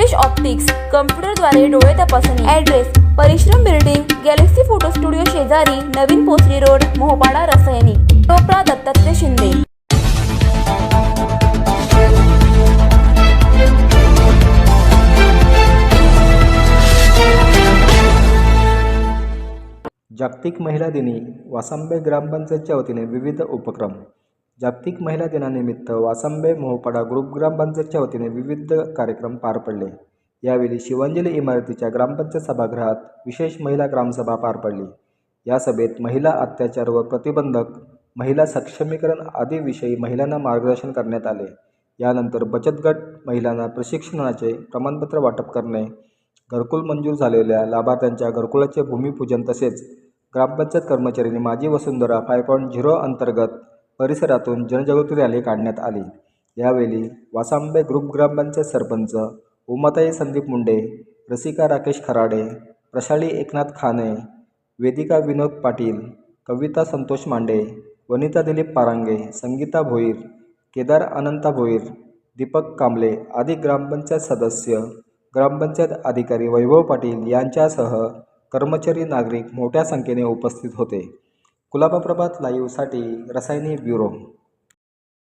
Deepesh optics कम्प्युटरद्वारे डोळे तपासणी. Address परिश्रम बिल्डिंग गॅलेक्सी फोटो स्टुडिओ शेजारी नवीन पोसरी रोड मोहपाडा रसायनी. टोपरा दत्तात्रय शिंदे. जागतिक महिला दिनी वासंबे ग्रामपंचायतच्या वतीने विविध उपक्रम. जागतिक महिला दिनानिमित्त वासंबे मोहपाडा ग्रुप ग्रामपंचायतच्या वतीने विविध कार्यक्रम पार पडले. यावेळी शिवांजली इमारतीच्या ग्रामपंचायत सभागृहात विशेष महिला ग्रामसभा पार पडली. या सभेत महिला अत्याचार व प्रतिबंधक महिला सक्षमीकरण आदीविषयी महिलांना मार्गदर्शन करण्यात आले. यानंतर बचत गट महिलांना प्रशिक्षणाचे प्रमाणपत्र वाटप करणे घरकुल मंजूर झालेल्या लाभार्थ्यांच्या घरकुलाचे भूमिपूजन तसेच ग्रामपंचायत कर्मचाऱ्यांनी माझी वसुंधरा फाय पॉईंट झिरो अंतर्गत परिसरातून जनजागृती रॅली काढण्यात आली. यावेळी वासांबे ग्रुप ग्रामपंचायत सरपंच उमाताई संदीप मुंडे रसिका राकेश खराडे प्रशाली एकनाथ खाने वेदिका विनोद पाटील कविता संतोष मांडे वनिता दिलीप पारांगे संगीता भोईर केदार अनंता भोईर दीपक कांबळे आदी ग्रामपंचायत सदस्य ग्रामपंचायत अधिकारी वैभव पाटील यांच्यासह कर्मचारी नागरिक मोठ्या संख्येने उपस्थित होते. कुलाबा प्रभात लाईव्हसाठी रसायनी ब्युरो